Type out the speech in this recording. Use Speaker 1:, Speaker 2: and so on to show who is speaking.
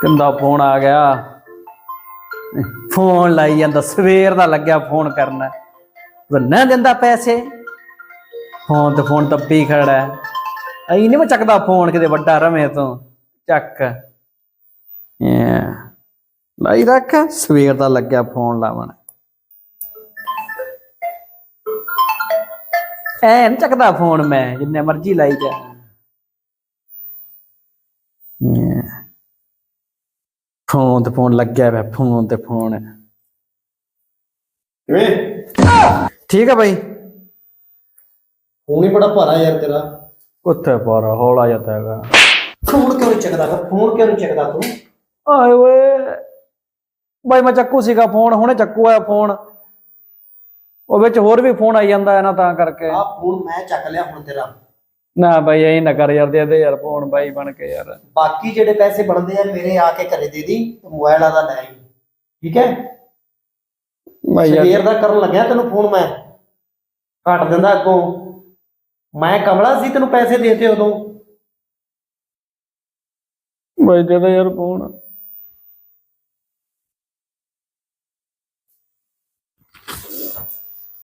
Speaker 1: ਕਿੰਦਾ phone ਆ ਗਿਆ। Phone ਲਾਈ ਜਾਂਦਾ, ਸਵੇਰ ਦਾ ਲੱਗਿਆ ਫੋਨ ਕਰਨਾ। ਨਾ ਦਿੰਦਾ ਪੈਸੇ। ਫੋਨ ਤੇ ਫੋਨ ਤੱਪੀ ਖੜਾ ਹੈ। ਨਹੀਂ ਮੈਂ ਚੱਕਦਾ ਫੋਨ ਕਿਤੇ ਵੱਡਾ ਰਵੇਂ ਤੋਂ। ਚੱਕ। ਲਾਈ ਰੱਖ, ਸਵੇਰ ਦਾ ਲੱਗਿਆ ਫੋਨ ਲਾਵਣ। ਐ ਨੀ ਚੱਕਦਾ ਫੋਨ ਮੈਂ, ਜਿੰਨੇ ਮਰਜ਼ੀ ਲਾਈ ਜਾ। ਫੋਨ ਤੇ ਫੋਨ ਲੱਗਿਆ ਪਿਆ ਫੋਨ ਤੇ ਫੋਨ।
Speaker 2: ਕਿਵੇਂ?
Speaker 1: ਠੀਕ ਹੈ ਭਾਈ
Speaker 2: ਫੋਨ ਹੀ ਬੜਾ ਭਾਰਾ ਯਾਰ ਤੇਰਾ।
Speaker 1: ਉੱਥੇ ਪਰ ਹੌਲਾ ਜਾਂਦਾ ਹੈਗਾ।
Speaker 2: ਫੋਨ ਕਿਉਂ ਚੱਕਦਾ ਫਿਰ? ਫੋਨ ਕਿਉਂ ਚੱਕਦਾ ਤੂੰ?
Speaker 1: ਆਏ ਓਏ। ਭਾਈ ਮੈਂ ਚੱਕੂ ਸੀਗਾ ਫੋਨ ਹੁਣੇ ਚੱਕੂ ਆ ਫੋਨ। ਉਹ ਵਿੱਚ ਹੋਰ ਵੀ ਫੋਨ ਆਈ ਜਾਂਦਾ ਹੈ ਨਾ ਤਾਂ ਕਰਕੇ।
Speaker 2: ਆ ਫੋਨ ਮੈਂ ਚੱਕ ਲਿਆ ਹੁਣ ਤੇਰਾ।
Speaker 1: ਨਾ ਬਾਈ ਐ ਨਾ ਕਰ ਯਾਰ ਦੇ ਯਾਰ ਫੋਨ ਬਾਈ ਬਣ ਕੇ ਯਾਰ।
Speaker 2: ਬਾਕੀ ਜਿਹੜੇ ਪੈਸੇ ਬਣਦੇ ਆ ਮੇਰੇ ਆ ਕੇ ਘਰੇ ਦੇ ਦੀ ਤੇ ਮੋਬਾਈਲ ਆਦਾ ਲੈ ਆਈ। ਠੀਕ ਹੈ?
Speaker 1: ਮੈਂ
Speaker 2: ਸਵੇਰ ਦਾ ਕਰਨ ਲੱਗਿਆ ਤੈਨੂੰ ਫੋਨ ਮੈਂ। ਘੱਟ ਦਿੰਦਾ ਅੱਗੋਂ। ਮੈਂ ਕਮਲਾ ਸੀ ਤੈਨੂੰ ਪੈਸੇ ਦੇ ਦੇਤੇ ਉਦੋਂ।
Speaker 1: ਬਾਈ ਦੇ ਦੇ ਯਾਰ ਫੋਨ